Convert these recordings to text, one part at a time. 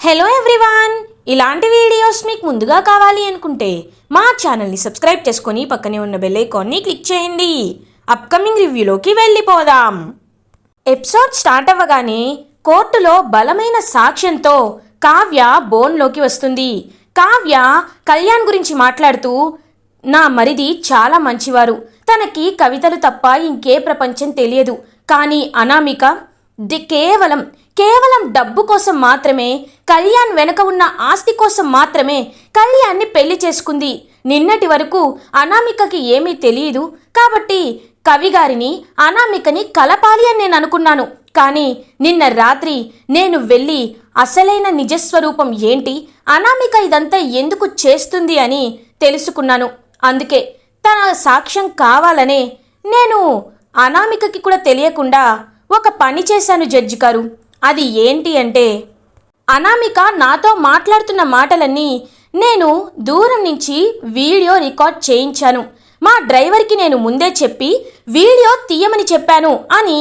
Hello everyone ఇలాంటి videos మీకు ముందుగా కావాలి అనుకుంటే మా ఛానల్ని సబ్స్క్రైబ్ చేసుకొని పక్కనే ఉన్న బెల్ ఐకాన్ని క్లిక్ చేయండి. అప్కమింగ్ రివ్యూలోకి వెళ్ళిపోదాం. ఎపిసోడ్ స్టార్ట్ అవ్వగానే కోర్టులో బలమైన సాక్ష్యంతో కావ్య బోన్లోకి వస్తుంది. కావ్య కళ్యాణ్ గురించి మాట్లాడుతూ నా మరిది చాలా మంచివారు. తనకి కవితలు తప్ప ఇంకే ప్రపంచం తెలియదు. కానీ అనామిక ది కేవలం కేవలం డబ్బు కోసం మాత్రమే కళ్యాణ్ వెనక ఉన్న ఆస్తి కోసం మాత్రమే కళ్యాణ్ని పెళ్ళి చేసుకుంది. నిన్నటి వరకు అనామికకి ఏమీ తెలియదు కాబట్టి కవి గారిని అనామికని కలపాలి అని నేను అనుకున్నాను. కానీ నిన్న రాత్రి నేను వెళ్ళి అసలైన నిజస్వరూపం ఏంటి అనామిక ఇదంతా ఎందుకు చేస్తుంది అని తెలుసుకున్నాను. అందుకే తన సాక్ష్యం కావాలనే నేను అనామికకి కూడా తెలియకుండా ఒక పని చేశాను జడ్జి గారు. అది ఏంటి అంటే అనామిక నాతో మాట్లాడుతున్న మాటలన్నీ నేను దూరం నుంచి వీడియో రికార్డ్ చేయించాను. మా డ్రైవర్కి నేను ముందే చెప్పి వీడియో తీయమని చెప్పాను అని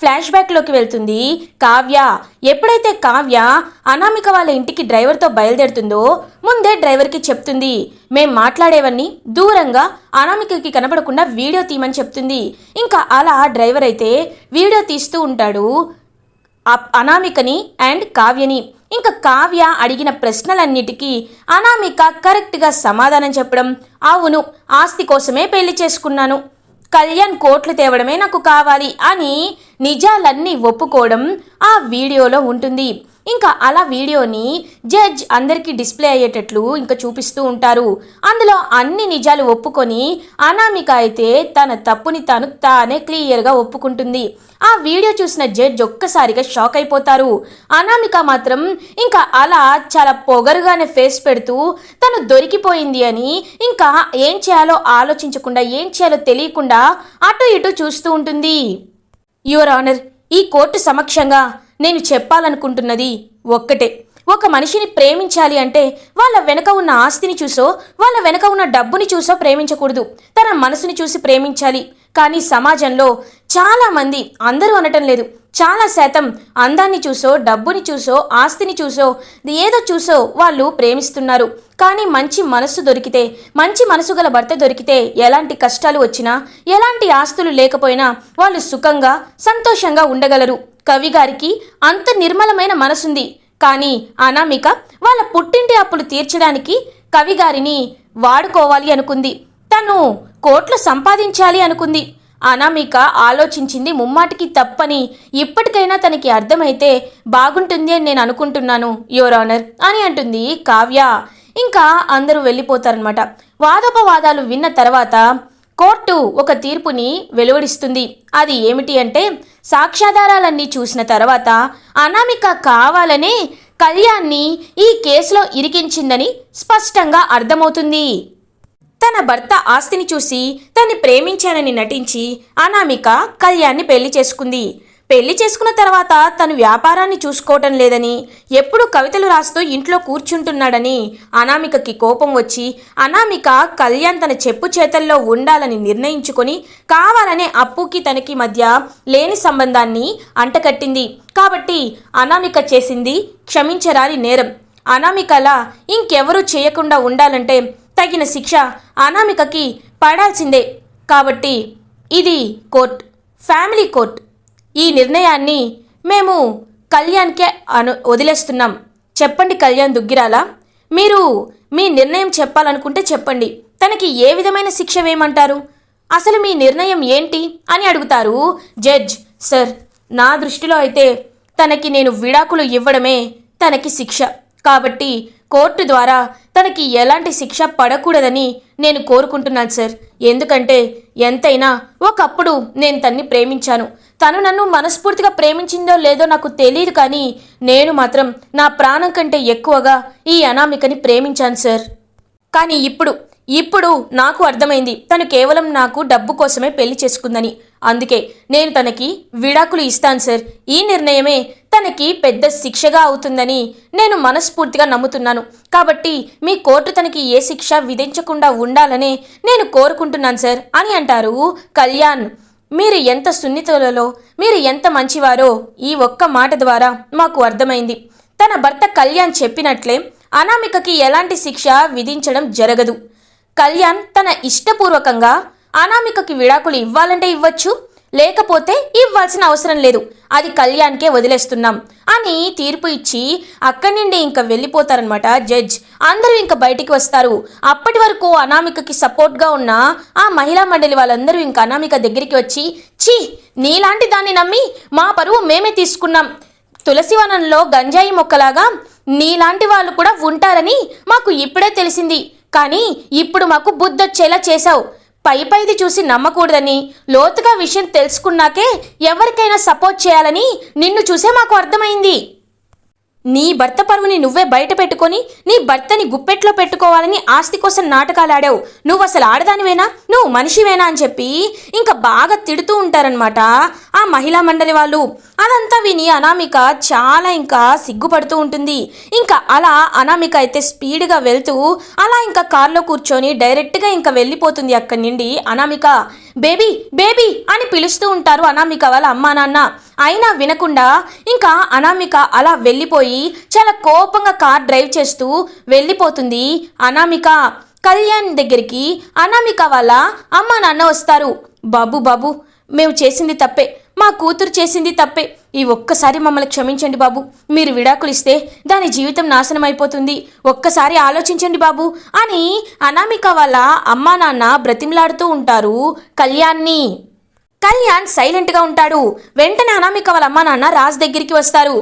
ఫ్లాష్ బ్యాక్లోకి వెళ్తుంది కావ్య. ఎప్పుడైతే కావ్య అనామిక వాళ్ళ ఇంటికి డ్రైవర్తో బయలుదేరుతుందో ముందే డ్రైవర్కి చెప్తుంది మేం మాట్లాడేవన్నీ దూరంగా అనామికకి కనపడకుండా వీడియో తీయమని చెప్తుంది. ఇంకా అలా డ్రైవర్ అయితే వీడియో తీస్తూ ఉంటాడు. అనామికని అండ్ కావ్యని. ఇంకా కావ్య అడిగిన ప్రశ్నలన్నిటికీ అనామిక కరెక్ట్గా సమాధానం చెప్పడం అవును ఆస్తి కోసమే పెళ్ళి చేసుకున్నాను. కళ్యాణ్ కోట్లు తేవడమే నాకు కావాలి అని నిజాలన్నీ ఒప్పుకోవడం ఆ వీడియోలో ఉంటుంది. ఇంకా అలా వీడియోని జడ్జ్ అందరికీ డిస్ప్లే అయ్యేటట్లు ఇంకా చూపిస్తూ ఉంటారు. అందులో అన్ని నిజాలు ఒప్పుకొని అనామిక అయితే తన తప్పుని తాను తానే క్లియర్గా ఒప్పుకుంటుంది. ఆ వీడియో చూసిన జడ్జ్ ఒక్కసారిగా షాక్ అయిపోతారు. అనామిక మాత్రం ఇంకా అలా చాలా పొగరుగానే ఫేస్ పెడుతూ తను దొరికిపోయింది అని ఇంకా ఏం చేయాలో ఆలోచించకుండా ఏం చేయాలో తెలియకుండా అటు ఇటు చూస్తూ ఉంటుంది. యువర్ ఆనర్ ఈ కోర్టు సమక్షంగా నేను చెప్పాలనుకుంటున్నది ఒక్కటే. ఒక మనిషిని ప్రేమించాలి అంటే వాళ్ళ వెనక ఉన్న ఆస్తిని చూసో వాళ్ళ వెనక ఉన్న డబ్బుని చూసో ప్రేమించకూడదు. తన మనసుని చూసి ప్రేమించాలి. కానీ సమాజంలో చాలామంది అందరూ అనటం లేదు. చాలా శాతం అందాన్ని చూసో డబ్బుని చూసో ఆస్తిని చూసో ఏదో చూసో వాళ్ళు ప్రేమిస్తున్నారు. కానీ మంచి మనసు దొరికితే మంచి మనసు గల భర్త దొరికితే ఎలాంటి కష్టాలు వచ్చినా ఎలాంటి ఆస్తులు లేకపోయినా వాళ్ళు సుఖంగా సంతోషంగా ఉండగలరు. కవి గారికి అంత నిర్మలమైన మనసుంది. కానీ అనామిక వాళ్ళ పుట్టింటి అప్పులు తీర్చడానికి కవి గారిని వాడుకోవాలి అనుకుంది. తను కోట్లు సంపాదించాలి అనుకుంది. అనామిక ఆలోచించింది ముమ్మాటికి తప్పని ఇప్పటికైనా తనకి అర్థమైతే బాగుంటుంది అని నేను అనుకుంటున్నాను యువర్ ఆనర్ అని అంటుంది కావ్య. ఇంకా అందరూ వెళ్ళిపోతారనమాట వాదోపవాదాలు విన్న తర్వాత కోర్టు ఒక తీర్పుని వెలువడిస్తుంది. అది ఏమిటి అంటే సాక్ష్యాధారాలన్నీ చూసిన తర్వాత అనామిక కావాలనే కళ్యాణ్ని ఈ కేసులో ఇరికించిందని స్పష్టంగా అర్థమవుతుంది. తన భర్త ఆస్తిని చూసి తన్ని ప్రేమించానని నటించి అనామిక కళ్యాణ్ని పెళ్ళి చేసుకుంది. పెళ్ళి చేసుకున్న తర్వాత తను వ్యాపారాన్ని చూసుకోవటం లేదని ఎప్పుడు కవితలు రాస్తూ ఇంట్లో కూర్చుంటున్నాడని అనామికకి కోపం వచ్చి అనామిక కళ్యాణ్ తన చెప్పు చేతల్లో ఉండాలని నిర్ణయించుకొని కావాలనే అప్పుకి తనకి మధ్య లేని సంబంధాన్ని అంటకట్టింది. కాబట్టి అనామిక చేసింది క్షమించరాని నేరం. అనామికలా ఇంకెవరూ చేయకుండా ఉండాలంటే తగిన శిక్ష అనామికకి పడాల్సిందే. కాబట్టి ఇది కోర్ట్ ఫ్యామిలీ కోర్ట్. ఈ నిర్ణయాన్ని మేము కళ్యాణ్కే అను వదిలేస్తున్నాం. చెప్పండి కళ్యాణ్ దుగ్గిరాల. మీరు మీ నిర్ణయం చెప్పాలనుకుంటే చెప్పండి. తనకి ఏ విధమైన శిక్ష వేయమంటారు? అసలు మీ నిర్ణయం ఏంటి? అని అడుగుతారు జడ్జ్. సార్ నా దృష్టిలో అయితే తనకి నేను విడాకులు ఇవ్వడమే తనకి శిక్ష. కాబట్టి కోర్టు ద్వారా తనకి ఎలాంటి శిక్ష పడకూడదని నేను కోరుకుంటున్నాను సార్. ఎందుకంటే ఎంతైనా ఒకప్పుడు నేను తన్ని ప్రేమించాను. తను నన్ను మనస్ఫూర్తిగా ప్రేమించిందో లేదో నాకు తెలియదు కానీ నేను మాత్రం నా ప్రాణం కంటే ఎక్కువగా ఈ అనామికని ప్రేమించాను సార్. కానీ ఇప్పుడు ఇప్పుడు నాకు అర్థమైంది. తను కేవలం నాకు డబ్బు కోసమే పెళ్ళి చేసుకుందని. అందుకే నేను తనకి విడాకులు ఇస్తాను సార్. ఈ నిర్ణయమే తనకి పెద్ద శిక్షగా అవుతుందని నేను మనస్ఫూర్తిగా నమ్ముతున్నాను. కాబట్టి మీ కోర్టు తనకి ఏ శిక్ష విధించకుండా ఉండాలనే నేను కోరుకుంటున్నాను సార్ అని అంటారు కళ్యాణ్. మీరు ఎంత సున్నితులలో మీరు ఎంత మంచివారో ఈ ఒక్క మాట ద్వారా మాకు అర్థమైంది. తన భర్త కళ్యాణ్ చెప్పినట్లే అనామికకి ఎలాంటి శిక్ష విధించడం జరగదు. కళ్యాణ్ తన ఇష్టపూర్వకంగా అనామికకి విడాకులు ఇవ్వాలంటే ఇవ్వచ్చు లేకపోతే ఇవ్వాల్సిన అవసరం లేదు. అది కళ్యాణ్కే వదిలేస్తున్నాం. అని తీర్పు ఇచ్చి అక్కడి నుండి ఇంకా వెళ్ళిపోతారనమాట జడ్జ్. అందరూ ఇంకా బయటికి వస్తారు. అప్పటి వరకు అనామికకి సపోర్ట్గా ఉన్న ఆ మహిళా మండలి వాళ్ళందరూ ఇంకా అనామిక దగ్గరికి వచ్చి ఛీ నీలాంటి దాన్ని నమ్మి మా పరువు మేమే తీసుకున్నాం. తులసివనంలో గంజాయి మొక్కలాగా నీలాంటి వాళ్ళు కూడా ఉంటారని మాకు ఇప్పుడే తెలిసింది. కానీ ఇప్పుడు మాకు బుద్ధొచ్చేలా చేశావు. పై పైది చూసి నమ్మకూడదని లోతుగా విషయం తెలుసుకున్నాకే ఎవరికైనా సపోర్ట్ చేయాలని నిన్ను చూసే మాకు అర్థమైంది. నీ భర్త పరువుని నువ్వే బయట పెట్టుకొని నీ భర్తని గుప్పెట్లో పెట్టుకోవాలని ఆస్తి కోసం నాటకాలు ఆడావు. నువ్వు అసలు ఆడదానివేనా? నువ్వు మనిషివేనా అని చెప్పి ఇంకా బాగా తిడుతూ ఉంటారనమాట ఆ మహిళా మండలి వాళ్ళు. అదంతా విని అనామిక చాలా ఇంకా సిగ్గుపడుతూ ఉంటుంది. ఇంకా అలా అనామిక అయితే స్పీడ్గా వెళ్తూ అలా ఇంకా కార్లో కూర్చొని డైరెక్ట్గా ఇంకా వెళ్ళిపోతుంది అక్కడి నుండి అనామిక. బేబీ బేబీ అని పిలుస్తూ ఉంటారు అనామిక వాళ్ళ అమ్మా నాన్న. అయినా వినకుండా ఇంకా అనామిక అలా వెళ్ళిపోయి చాలా కోపంగా కార్ డ్రైవ్ చేస్తూ వెళ్ళిపోతుంది అనామిక. కళ్యాణ్ దగ్గరికి అనామిక వాళ్ళ అమ్మా నాన్న వస్తారు. బాబు బాబు మేము చేసింది తప్పే. మా కూతురు చేసింది తప్పే. ఈ ఒక్కసారి మమ్మల్ని క్షమించండి బాబు. మీరు విడాకులు ఇస్తే దాని జీవితం నాశనం అయిపోతుంది ఒక్కసారి ఆలోచించండి బాబు. అని అనామిక వాళ్ళ అమ్మా నాన్న బ్రతిమలాడుతూ ఉంటారు కళ్యాణ్ని. కళ్యాణ్ సైలెంట్గా ఉంటాడు. వెంటనే అనామిక వాళ్ళ అమ్మా నాన్న రాజ్ దగ్గరికి వస్తారు.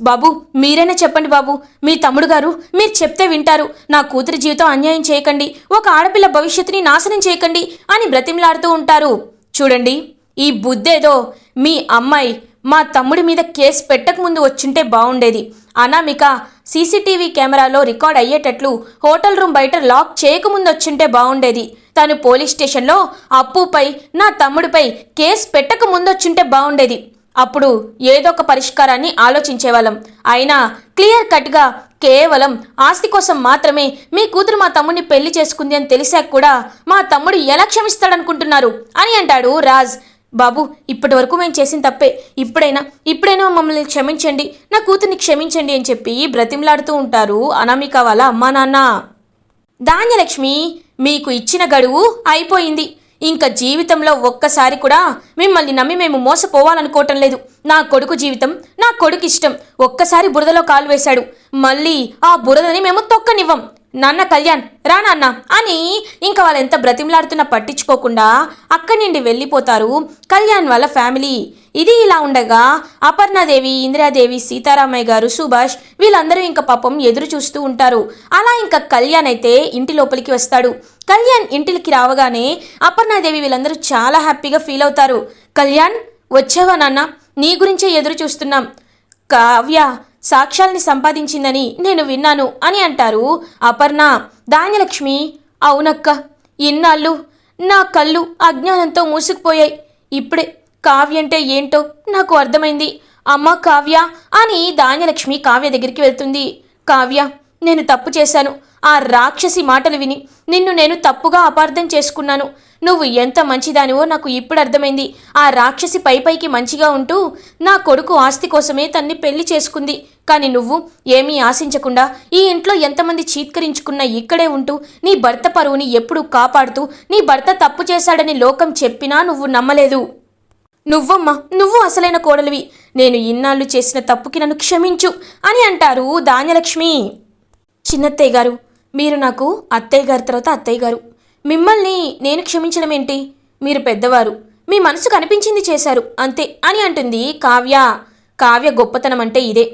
బాబు మీరైనా చెప్పండి బాబు. మీ తమ్ముడు గారు మీరు చెప్తే వింటారు. నా కూతురి జీవితం అన్యాయం చేయకండి. ఒక ఆడపిల్ల భవిష్యత్తుని నాశనం చేయకండి అని బ్రతిమలాడుతూ ఉంటారు. చూడండి ఈ బుద్ధేదో మీ అమ్మాయి మా తమ్ముడి మీద కేసు పెట్టకముందు వచ్చింటే వచ్చుంటే బాగుండేది అనామిక సీసీటీవీ కెమెరాలో రికార్డ్ అయ్యేటట్లు హోటల్ రూమ్ బయట లాక్ చేయకముందు వచ్చుంటే బాగుండేది తను పోలీస్ స్టేషన్లో అప్పుపై నా తమ్ముడిపై కేసు పెట్టక ముందు వచ్చుంటే బాగుండేది అప్పుడు ఏదో ఒక పరిష్కారాన్ని ఆలోచించేవాళ్ళం. అయినా క్లియర్ కట్గా కేవలం ఆస్తి కోసం మాత్రమే మీ కూతురు మా తమ్ముడిని పెళ్ళి చేసుకుంది అని తెలిసాక కూడా మా తమ్ముడు ఎలా క్షమిస్తాడనుకుంటున్నారు అని అంటాడు రాజ్. బాబు ఇప్పటి వరకు మేము చేసిన తప్పే. ఇప్పుడైనా ఇప్పుడైనా మమ్మల్ని క్షమించండి. నా కూతుర్ని క్షమించండి అని చెప్పి బ్రతిమలాడుతూ ఉంటారు అనామిక వాళ్ళ అమ్మా నాన్న. ధాన్యలక్ష్మి మీకు ఇచ్చిన గడువు అయిపోయింది. ఇంకా జీవితంలో ఒక్కసారి కూడా మిమ్మల్ని నమ్మి మేము మోసపోవాలనుకోవటం లేదు. నా కొడుకు జీవితం నా కొడుకు ఇష్టం ఒక్కసారి బురదలో కాలు వేశాడు. మళ్ళీ ఆ బురదని మేము తొక్కనివ్వం. నాన్న కళ్యాణ్ రా నాన్న. అని ఇంకా వాళ్ళు ఎంత బ్రతిమలాడుతున్నా పట్టించుకోకుండా అక్కడి నుండి వెళ్ళిపోతారు కళ్యాణ్ వాళ్ళ ఫ్యామిలీ. ఇది ఇలా ఉండగా అపర్ణాదేవి ఇందిరాదేవి సీతారామయ్య గారు సుభాష్ వీళ్ళందరూ ఇంకా పాపం ఎదురు చూస్తూ ఉంటారు. అలా ఇంకా కళ్యాణ్ అయితే ఇంటి లోపలికి వస్తాడు. కళ్యాణ్ ఇంటికి రావగానే అపర్ణాదేవి వీళ్ళందరూ చాలా హ్యాపీగా ఫీల్ అవుతారు. కళ్యాణ్ వచ్చావా నాన్న? నీ గురించే ఎదురు చూస్తున్నాం. కావ్య సాక్ష్యాల్ని సంపాదించిందని నేను విన్నాను అని అంటారు అపర్ణ. ధాన్యలక్ష్మి అవునక్క ఇన్నాళ్ళు నా కళ్ళు అజ్ఞానంతో మూసుకుపోయాయి. ఇప్పుడే కావ్య అంటే ఏంటో నాకు అర్థమైంది. అమ్మ కావ్య అని ధాన్యలక్ష్మి కావ్య దగ్గరికి వెళ్తుంది. కావ్య నేను తప్పు చేశాను. ఆ రాక్షసి మాటలు విని నిన్ను నేను తప్పుగా అపార్థం చేసుకున్నాను. నువ్వు ఎంత మంచిదానివో నాకు ఇప్పుడు అర్థమైంది. ఆ రాక్షసి పైపైకి మంచిగా ఉంటూ నా కొడుకు ఆస్తి కోసమే తన్ని పెళ్ళి చేసుకుంది. కానీ నువ్వు ఏమీ ఆశించకుండా ఈ ఇంట్లో ఎంతమంది చీత్కరించుకున్నా ఇక్కడే ఉంటూ నీ భర్త పరువుని ఎప్పుడూ కాపాడుతూ నీ భర్త తప్పు చేశాడని లోకం చెప్పినా నువ్వు నమ్మలేదు. నువ్వమ్మా నువ్వు అసలైన కోడలివి. నేను ఇన్నాళ్ళు చేసిన తప్పుకి నన్ను క్షమించు అని అంటారు ధాన్యలక్ష్మి. చిన్నత్తయ్య గారు మీరు నాకు అత్తయ్య గారి తర్వాత అత్తయ్య గారు. మిమ్మల్ని నేను క్షమించడం ఏంటి? మీరు పెద్దవారు. మీ మనసు కనిపించింది చేశారు. అంతే అని అంటుంది కావ్య. కావ్య గొప్పతనం అంటే ఇదే.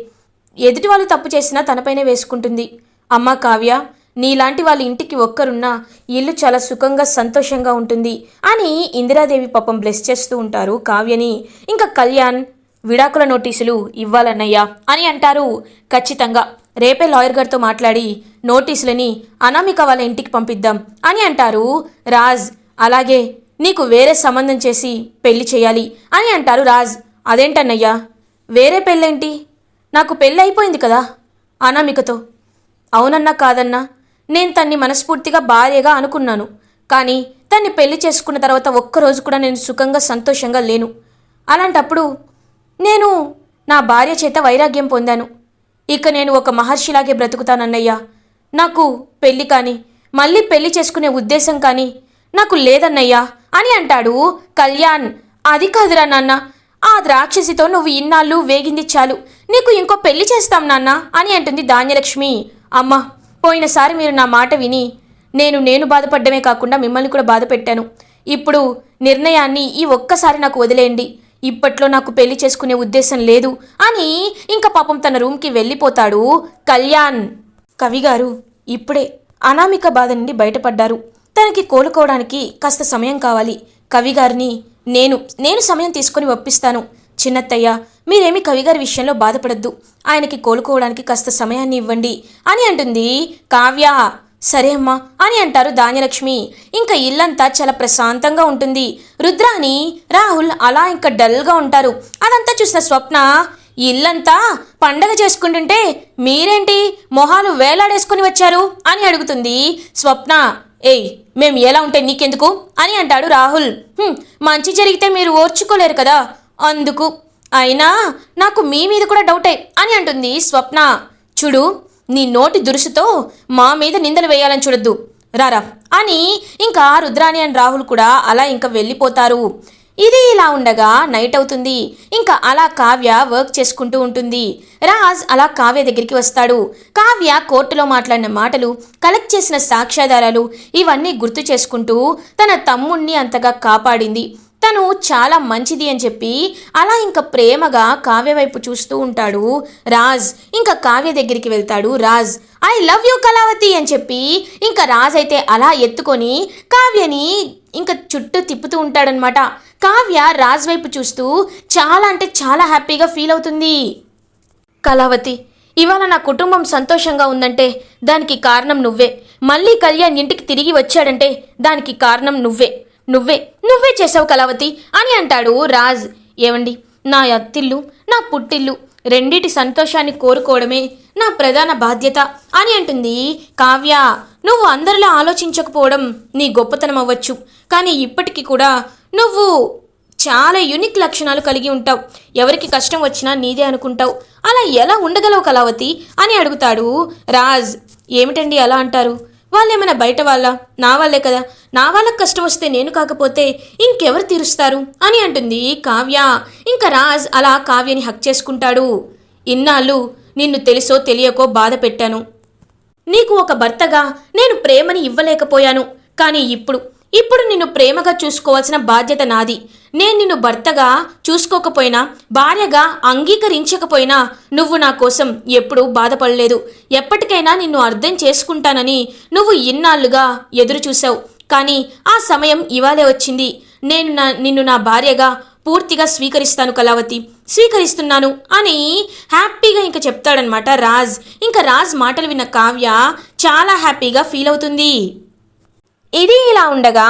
ఎదుటి వాళ్ళు తప్పు చేసినా తనపైనే వేసుకుంటుంది. అమ్మ కావ్య నీలాంటి వాళ్ళ ఇంటికి ఒక్కరున్నా ఇల్లు చాలా సుఖంగా సంతోషంగా ఉంటుంది అని ఇందిరాదేవి పాపం బ్లెస్ చేస్తూ ఉంటారు కావ్యని. ఇంకా కళ్యాణ్ విడాకుల నోటీసులు ఇవ్వాలన్నయ్యా అని అంటారు. ఖచ్చితంగా. రేపే లాయర్ గారితో మాట్లాడి నోటీసులని అనామిక వాళ్ళ ఇంటికి పంపిద్దాం అని అంటారు. రాజ్ అలాగే నీకు వేరే సంబంధం చేసి పెళ్ళి చేయాలి అని అంటారు రాజ్. అదేంటన్నయ్యా? వేరే పెళ్ళేంటి? నాకు పెళ్ళి అయిపోయింది కదా అనామికతో. అవునన్నా కాదన్నా నేను తన్ని మనస్ఫూర్తిగా భార్యగా అనుకున్నాను కానీ తన్ని పెళ్ళి చేసుకున్న తర్వాత ఒక్కరోజు కూడా నేను సుఖంగా సంతోషంగా లేను. అలాంటప్పుడు నేను నా భార్య చేత వైరాగ్యం పొందాను. ఇక నేను ఒక మహర్షిలాగే బ్రతుకుతానన్నయ్యా. నాకు పెళ్ళి కానీ మళ్ళీ పెళ్ళి చేసుకునే ఉద్దేశం కానీ నాకు లేదన్నయ్యా అని అంటాడు కళ్యాణ్. అది కాదురా నాన్న ఆ ద్రాక్షసితో నువ్వు ఇన్నాళ్ళు వేగింది చాలు. నీకు ఇంకో పెళ్ళి చేస్తాం నాన్న అని అంటుంది ధాన్యలక్ష్మి. అమ్మా పోయినసారి మీరు నా మాట విని నేను నేను బాధపడ్డమే కాకుండా మిమ్మల్ని కూడా బాధ పెట్టాను. ఇప్పుడు నిర్ణయాన్ని ఈ ఒక్కసారి నాకు వదిలేయండి. ఇప్పట్లో నాకు పెళ్ళి చేసుకునే ఉద్దేశం లేదు అని ఇంకా పాపం తన రూమ్కి వెళ్ళిపోతాడు కళ్యాణ్. కవిగారు ఇప్పుడే అనామిక బాధ నుండి బయటపడ్డారు. తనకి కోలుకోవడానికి కాస్త సమయం కావాలి. కవిగారిని నేను నేను సమయం తీసుకొని ఒప్పిస్తాను. చిన్నత్తయ్య మీరేమి కవిగారి విషయంలో బాధపడద్దు. ఆయనకి కోలుకోవడానికి కాస్త సమయాన్ని ఇవ్వండి. అని అంటుంది కావ్య. సరే అమ్మా అని అంటారు ధాన్యలక్ష్మి. ఇంకా ఇల్లంతా చాలా ప్రశాంతంగా ఉంటుంది. రుద్రాని రాహుల్ అలా ఇంకా డల్గా ఉంటారు. అదంతా చూసిన స్వప్న ఇల్లంతా పండగ చేసుకుంటుంటే మీరేంటి మొహాలు వేలాడేసుకుని వచ్చారు? అని అడుగుతుంది స్వప్న. ఏయ్ మేము ఎలా ఉంటే నీకెందుకు? అని అంటాడు రాహుల్. మంచి జరిగితే మీరు ఓర్చుకోలేరు కదా. అందుకు అయినా నాకు మీ మీద కూడా డౌటే అని అంటుంది స్వప్న. చూడు నీ నోటి దురుసుతో మా మీద నిందలు వేయాలని చూడొద్దు. రారా అని ఇంకా రుద్రాణి అండ్ రాహుల్ కూడా అలా ఇంకా వెళ్ళిపోతారు. ఇది ఇలా ఉండగా నైట్ అవుతుంది. ఇంకా అలా కావ్య వర్క్ చేసుకుంటూ ఉంటుంది. రాజ్ అలా కావ్య దగ్గరికి వస్తాడు. కావ్య కోర్టులో మాట్లాడిన మాటలు కలెక్ట్ చేసిన సాక్ష్యాధారాలు ఇవన్నీ గుర్తు చేసుకుంటూ తన తమ్ముణ్ణి అంతగా కాపాడింది. తను చాలా మంచిది అని చెప్పి అలా ఇంకా ప్రేమగా కావ్య వైపు చూస్తూ ఉంటాడు. రాజ్ ఇంకా కావ్య దగ్గరికి వెళ్తాడు. Raj I love you Kalavathi అని చెప్పి ఇంకా రాజ్ అయితే అలా ఎత్తుకొని కావ్యని ఇంకా చుట్టూ తిప్పుతూ ఉంటాడనమాట కావ్య రాజ్ వైపు చూస్తూ చాలా అంటే చాలా హ్యాపీగా ఫీల్ అవుతుంది. కళావతి ఇవాళ నా కుటుంబం సంతోషంగా ఉందంటే దానికి కారణం నువ్వే. మళ్ళీ కళ్యాణ్ ఇంటికి తిరిగి వచ్చాడంటే దానికి కారణం నువ్వే. నువ్వే నువ్వే చేసావు కళావతి అని అంటాడు రాజ్. ఏమండి నా అత్తిల్లు నా పుట్టిల్లు రెండిటి సంతోషాన్ని కోరుకోవడమే నా ప్రధాన బాధ్యత అని అంటుంది కావ్య. నువ్వు అందరిలా ఆలోచించకపోవడం నీ గొప్పతనం అవ్వచ్చు కానీ ఇప్పటికీ కూడా నువ్వు చాలా యునిక్ లక్షణాలు కలిగి ఉంటావు. ఎవరికి కష్టం వచ్చినా నీదే అనుకుంటావు. అలా ఎలా ఉండగలవు కళావతి అని అడుగుతాడు రాజ్. ఏమిటండి అలా అంటారు? వాళ్ళేమైనా బయట వాళ్ళ? నా వాళ్ళే కదా. నా వాళ్ళకి కష్టం వస్తే నేను కాకపోతే ఇంకెవరు తీరుస్తారు? అని అంటుంది కావ్య. ఇంకా రాజ్ అలా కావ్యని హక్ చేసుకుంటాడు. ఇన్నాళ్ళు నిన్ను తెలుసో తెలియకో బాధ పెట్టాను. నీకు ఒక భర్తగా నేను ప్రేమని ఇవ్వలేకపోయాను. కానీ ఇప్పుడు ఇప్పుడు నిన్ను ప్రేమగా చూసుకోవాల్సిన బాధ్యత నాది. నేను నిన్ను భర్తగా చూసుకోకపోయినా భార్యగా అంగీకరించకపోయినా నువ్వు నా కోసం ఎప్పుడూ బాధపడలేదు. ఎప్పటికైనా నిన్ను అర్థం చేసుకుంటానని నువ్వు ఇన్నాళ్ళుగా ఎదురు చూశావు కానీ ఆ సమయం ఇవాళే వచ్చింది. నేను నా నిన్ను నా భార్యగా పూర్తిగా స్వీకరిస్తాను కళావతి. స్వీకరిస్తున్నాను అని హ్యాపీగా ఇంకా చెప్తాడనమాట రాజ్. ఇంకా రాజ్ మాటలు విన్న కావ్య చాలా హ్యాపీగా ఫీల్ అవుతుంది. ఇది ఇలా ఉండగా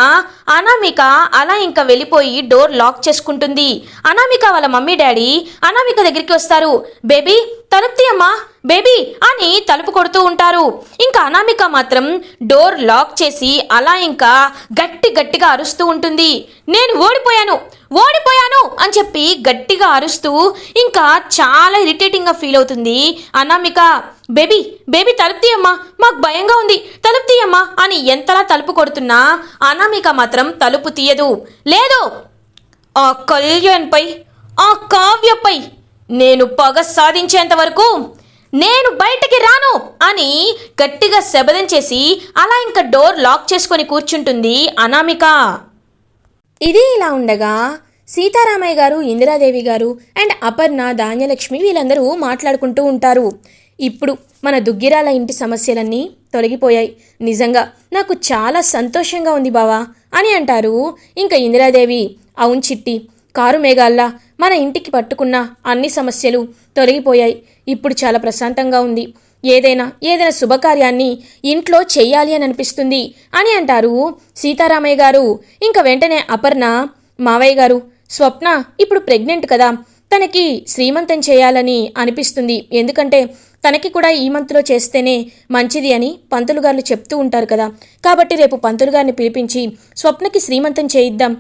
అనామిక అలా ఇంకా వెళ్ళిపోయి డోర్ లాక్ చేసుకుంటుంది. అనామిక వాళ్ళ మమ్మీ డాడీ అనామిక దగ్గరికి వస్తారు. బేబీ తలుపు అమ్మా. బేబీ అని తలుపు కొడుతూ ఉంటారు. ఇంకా అనామిక మాత్రం డోర్ లాక్ చేసి అలా ఇంకా గట్టి గట్టిగా అరుస్తూ ఉంటుంది. నేను ఓడిపోయాను ఓడిపోయాను అని చెప్పి గట్టిగా అరుస్తూ ఇంకా చాలా ఇరిటేటింగ్గా ఫీల్ అవుతుంది అనామిక. బేబీ బేబీ తలుపు తీయమ్మా మాకు భయంగా ఉంది. తలుపు తీయమ్మా అని ఎంతలా తలుపు కొడుతున్నా అనామిక మాత్రం తలుపు తీయదు. లేదు ఆ కళ్యాణ్పై ఆ కావ్యపై నేను పగ సాధించేంత వరకు నేను బయటికి రాను అని గట్టిగా శబదం చేసి అలా ఇంకా డోర్ లాక్ చేసుకొని కూర్చుంటుంది అనామిక. ఇది ఇలా ఉండగా సీతారామయ్య గారు ఇందిరాదేవి గారు అండ్ అపర్ణ ధాన్యలక్ష్మి వీళ్ళందరూ మాట్లాడుకుంటూ ఉంటారు. ఇప్పుడు మన దుగ్గిరాల ఇంటి సమస్యలన్నీ తొలగిపోయాయి. నిజంగా నాకు చాలా సంతోషంగా ఉంది బావా అని అంటారు. ఇంకా ఇందిరాదేవి అవును చిట్టి కారు మేఘాల్లా మన ఇంటికి పట్టుకున్న అన్ని సమస్యలు తొలగిపోయాయి. ఇప్పుడు చాలా ప్రశాంతంగా ఉంది. ఏదైనా ఏదైనా శుభకార్యాన్ని ఇంట్లో చెయ్యాలి అని అనిపిస్తుంది అని అంటారు సీతారామయ్య గారు. ఇంకా వెంటనే అపర్ణ మావయ్య గారు స్వప్న ఇప్పుడు ప్రెగ్నెంట్ కదా తనకి శ్రీమంతం చేయాలని అనిపిస్తుంది. ఎందుకంటే తనకి కూడా ఈ మంత్లో చేస్తేనే మంచిది అని పంతులు గారు చెప్తూ ఉంటారు కదా. కాబట్టి రేపు పంతులు గారిని పిలిపించి స్వప్నకి శ్రీమంతం చేయిద్దాం.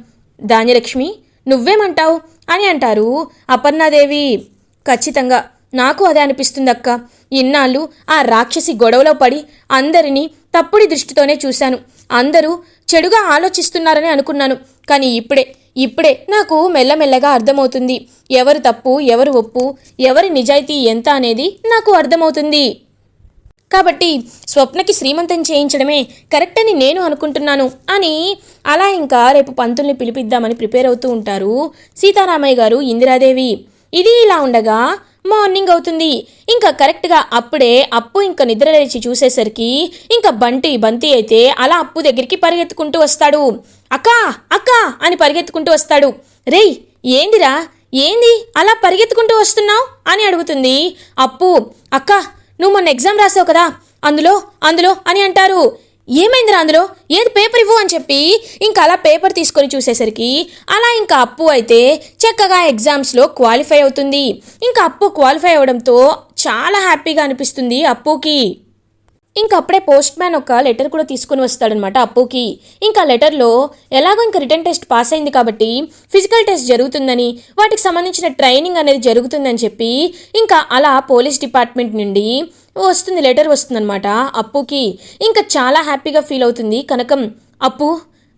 ధాన్యలక్ష్మి నువ్వేమంటావు? అని అంటారు. అపర్ణాదేవి ఖచ్చితంగా. నాకు అదే అనిపిస్తుంది అక్క ఇన్నాళ్ళు ఆ రాక్షసి గొడవలో పడి అందరినీ తప్పుడి దృష్టితోనే చూశాను. అందరూ చెడుగా ఆలోచిస్తున్నారని అనుకున్నాను. కానీ ఇప్పుడే ఇప్పుడే నాకు మెల్లమెల్లగా అర్థమవుతుంది. ఎవరు తప్పు ఎవరు ఒప్పు ఎవరి నిజాయితీ ఎంత అనేది నాకు అర్థమవుతుంది. కాబట్టి స్వప్నకి శ్రీమంతం చేయించడమే కరెక్ట్ అని నేను అనుకుంటున్నాను అని అలా ఇంకా రేపు పంతుల్ని పిలిపిద్దామని ప్రిపేర్ అవుతూ ఉంటారు సీతారామయ్య గారు ఇందిరాదేవి. ఇది ఇలా ఉండగా మార్నింగ్ అవుతుంది. ఇంకా కరెక్ట్గా అప్పుడే అప్పు ఇంకా నిద్ర లేచి చూసేసరికి ఇంకా బంటి బంతి అయితే అలా అప్పు దగ్గరికి పరిగెత్తుకుంటూ వస్తాడు. అక్క అక్క అని పరిగెత్తుకుంటూ వస్తాడు. రేయ్ ఏందిరా? ఏంది? అలా పరిగెత్తుకుంటూ వస్తున్నావు? అని అడుగుతుంది. అప్పు అక్క నువ్వు మొన్న ఎగ్జామ్ రాసావు కదా అందులో అందులో అని అంటారు. ఏమైందిరా అందులో? ఏది పేపర్ ఇవ్వు అని చెప్పి ఇంకా అలా పేపర్ తీసుకొని చూసేసరికి అలా ఇంకా అప్పు అయితే చక్కగా ఎగ్జామ్స్లో క్వాలిఫై అవుతుంది. ఇంకా అప్పు క్వాలిఫై అవడంతో చాలా హ్యాపీగా అనిపిస్తుంది అప్పుకి. ఇంకా అప్పుడే పోస్ట్ మ్యాన్ ఒక లెటర్ కూడా తీసుకుని వస్తాడనమాట అప్పుకి. ఇంకా లెటర్లో ఎలాగో ఇంకా రిటర్న్ టెస్ట్ పాస్ అయింది కాబట్టి ఫిజికల్ టెస్ట్ జరుగుతుందని వాటికి సంబంధించిన ట్రైనింగ్ అనేది జరుగుతుందని చెప్పి ఇంకా అలా పోలీస్ డిపార్ట్మెంట్ నుండి వస్తుంది లెటర్ వస్తుందన్నమాట అప్పుకి. ఇంకా చాలా హ్యాపీగా ఫీల్ అవుతుంది. కనకం అప్పు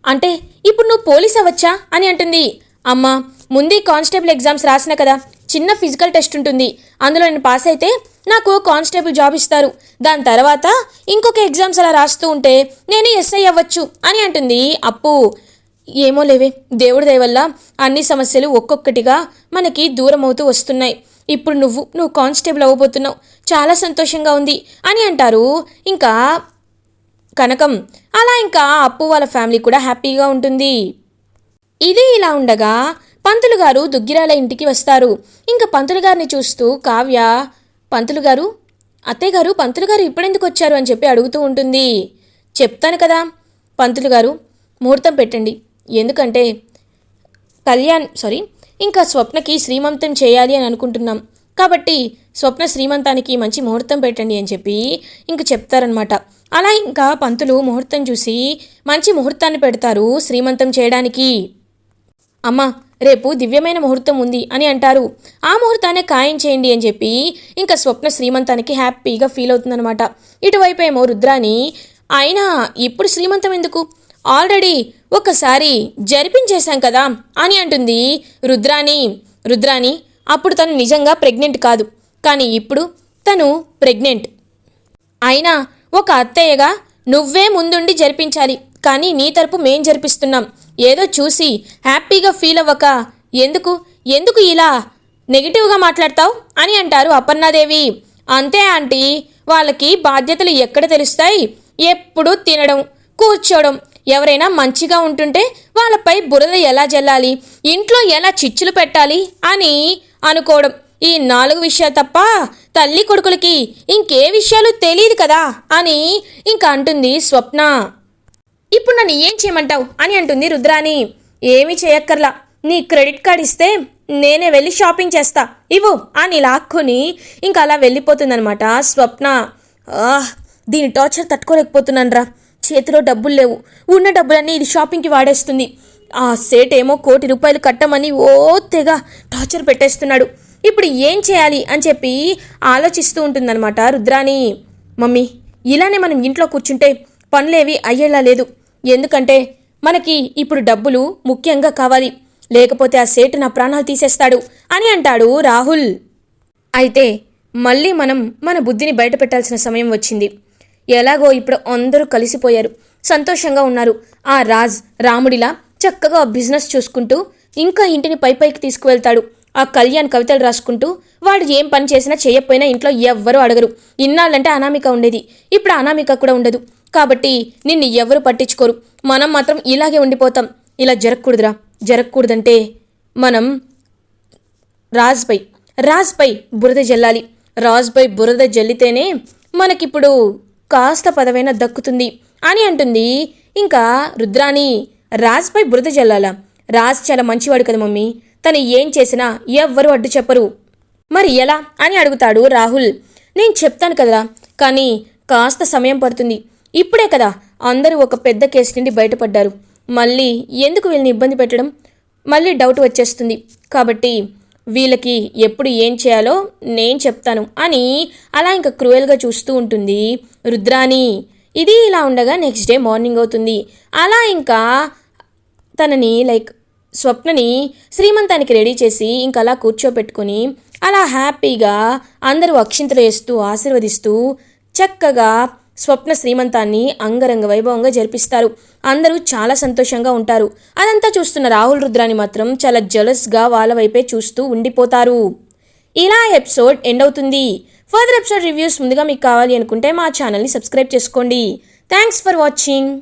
అంటే ఇప్పుడు నువ్వు పోలీస్ అవ్వచ్చా అని అంటుంది. అమ్మా ముందే కానిస్టేబుల్ ఎగ్జామ్స్ రాసిన కదా చిన్న ఫిజికల్ టెస్ట్ ఉంటుంది. అందులో నేను పాస్ అయితే నాకు కానిస్టేబుల్ జాబ్ ఇస్తారు. దాని తర్వాత ఇంకొక ఎగ్జామ్స్ అలా రాస్తూ ఉంటే నేను ఎస్ఐ అవ్వచ్చు అని అంటుంది. అప్పు! ఏమో లేవే దేవుడి దయ వల్ల అన్ని సమస్యలు ఒక్కొక్కటిగా మనకి దూరం అవుతూ వస్తున్నాయి. ఇప్పుడు నువ్వు నువ్వు కానిస్టేబుల్ అవ్వబోతున్నావు. చాలా సంతోషంగా ఉంది అని అంటారు. ఇంకా కనకం అలా ఇంకా అప్పు వాళ్ళ ఫ్యామిలీ కూడా హ్యాపీగా ఉంటుంది. ఇది ఇలా ఉండగా పంతులు గారు దుగ్గిరాల ఇంటికి వస్తారు. ఇంకా పంతులు గారిని చూస్తూ కావ్య పంతులు గారు అత్తయ్య గారు పంతులు గారు ఇప్పుడెందుకు వచ్చారు? అని చెప్పి అడుగుతూ ఉంటుంది. చెప్తాను కదా పంతులు గారు ముహూర్తం పెట్టండి. ఎందుకంటే కళ్యాణ్ సారీ ఇంకా స్వప్నకి శ్రీమంతం చేయాలి అని అనుకుంటున్నాం. కాబట్టి స్వప్న శ్రీమంతానికి మంచి ముహూర్తం పెట్టండి అని చెప్పి ఇంక చెప్తారనమాట. అలా ఇంకా పంతులు ముహూర్తం చూసి మంచి ముహూర్తాన్ని పెడతారు శ్రీమంతం చేయడానికి. అమ్మ రేపు దివ్యమైన ముహూర్తం ఉంది అని అంటారు. ఆ ముహూర్తాన్ని ఖాయం చేయండి అని చెప్పి ఇంకా స్వప్న శ్రీమంతానికి హ్యాపీగా ఫీల్ అవుతుందనమాట ఇటువైపు ఏమో రుద్రాని అయినా ఇప్పుడు శ్రీమంతం ఎందుకు? ఆల్రెడీ ఒకసారి జరిపించేశాం కదా అని అంటుంది రుద్రాని రుద్రాని అప్పుడు తను నిజంగా ప్రెగ్నెంట్ కాదు. కానీ ఇప్పుడు తను ప్రెగ్నెంట్. అయినా ఒక అత్తయ్యగా నువ్వే ముందుండి జరిపించాలి. కానీ నీ తరపు మేం జరిపిస్తున్నాం. ఏదో చూసి హ్యాపీగా ఫీల్ అవ్వక ఎందుకు? ఎందుకు ఇలా? నెగిటివ్గా మాట్లాడతావు? అని అంటారు అపర్ణాదేవి. అంతే ఆంటీ. వాళ్ళకి బాధ్యతలు ఎక్కడ తెలుస్తాయి? ఎప్పుడు తినడం కూర్చోవడం ఎవరైనా మంచిగా ఉంటుంటే వాళ్ళపై బురద ఎలా జల్లాలి? ఇంట్లో ఎలా చిచ్చులు పెట్టాలి? అని అనుకోవడం. ఈ నాలుగు విషయాలు తప్ప తల్లి కొడుకులకి ఇంకే విషయాలు తెలియదు కదా అని ఇంకా అంటుంది స్వప్న. ఇప్పుడు నన్ను ఏం చేయమంటావు? అని అంటుంది రుద్రాని ఏమీ చేయక్కర్లా. నీ క్రెడిట్ కార్డ్ ఇస్తే నేనే వెళ్ళి షాపింగ్ చేస్తా. ఇవ్వు. అని లాక్కుని ఇంకా అలా వెళ్ళిపోతుందనమాట స్వప్న. ఆహ్ దీని టార్చర్ తట్టుకోలేకపోతున్నాను రా చేతిలో డబ్బులు లేవు. ఉన్న డబ్బులన్నీ ఇది షాపింగ్కి వాడేస్తుంది. ఆ సేట్ ఏమో కోటి రూపాయలు కట్టమని ఓ తెగ టార్చర్ పెట్టేస్తున్నాడు. ఇప్పుడు ఏం చేయాలి? అని చెప్పి ఆలోచిస్తూ ఉంటుందన్నమాట రుద్రాని మమ్మీ ఇలానే మనం ఇంట్లో కూర్చుంటే పనులేవి అయ్యేలా లేదు. ఎందుకంటే మనకి ఇప్పుడు డబ్బులు ముఖ్యంగా కావాలి. లేకపోతే ఆ సేటు నా ప్రాణాలు తీసేస్తాడు అని అంటాడు రాహుల్. అయితే మళ్ళీ మనం మన బుద్ధిని బయట పెట్టాల్సిన సమయం వచ్చింది. ఎలాగో ఇప్పుడు అందరూ కలిసిపోయారు. సంతోషంగా ఉన్నారు. ఆ రాజ్ రాముడిలా చక్కగా బిజినెస్ చూసుకుంటూ ఇంకా ఇంటిని పై పైకి తీసుకువెళ్తాడు. ఆ కళ్యాణ్ కవితలు రాసుకుంటూ వాడు ఏం పని చేసినా చేయకపోయినా ఇంట్లో ఎవ్వరూ అడగరు. ఇన్నాళ్ళంటే అనామిక ఉండేది. ఇప్పుడు అనామిక కూడా ఉండదు. కాబట్టి నిన్ను ఎవరు పట్టించుకోరు. మనం మాత్రం ఇలాగే ఉండిపోతాం. ఇలా జరగకూడదురా. జరగకూడదంటే మనం రాజ్పై రాజ్పై బురద జల్లాలి. రాజ్పై బురద జల్లితేనే మనకిప్పుడు కాస్త పదవైన దక్కుతుంది అని అంటుంది. ఇంకా రుద్రాని రాజ్పై బురద జల్లాలా? రాజ్ చాలా మంచివాడు కదా మమ్మీ. తను ఏం చేసినా ఎవ్వరూ అడ్డు చెప్పరు. మరి ఎలా అని అడుగుతాడు రాహుల్. నేను చెప్తాను కదా కానీ కాస్త సమయం పడుతుంది. ఇప్పుడే కదా అందరూ ఒక పెద్ద కేసు నుండి బయటపడ్డారు. మళ్ళీ ఎందుకు వీళ్ళని ఇబ్బంది పెట్టడం? మళ్ళీ డౌట్ వచ్చేస్తుంది. కాబట్టి వీళ్ళకి ఎప్పుడు ఏం చేయాలో నేను చెప్తాను అని అలా ఇంకా క్రూయల్గా చూస్తూ ఉంటుంది రుద్రాని ఇది ఇలా ఉండగా నెక్స్ట్ డే మార్నింగ్ అవుతుంది. అలా ఇంకా తనని లైక్ స్వప్నని శ్రీమంతానికి రెడీ చేసి ఇంకా అలా కూర్చోపెట్టుకొని అలా హ్యాపీగా అందరూ అక్షింతలు వేస్తూ ఆశీర్వదిస్తూ చక్కగా స్వప్న శ్రీమంతాన్ని అంగరంగ వైభవంగా జరిపిస్తారు. అందరూ చాలా సంతోషంగా ఉంటారు. అదంతా చూస్తున్న రాహుల్ రుద్రాని మాత్రం చాలా జలస్గా వాళ్ళ వైపే చూస్తూ ఉండిపోతారు. ఇలా ఎపిసోడ్ ఎండ్ అవుతుంది. ఫర్దర్ ఎపిసోడ్ రివ్యూస్ ముందుగా మీకు కావాలి అనుకుంటే మా ఛానల్ని సబ్స్క్రైబ్ చేసుకోండి. Thanks for watching.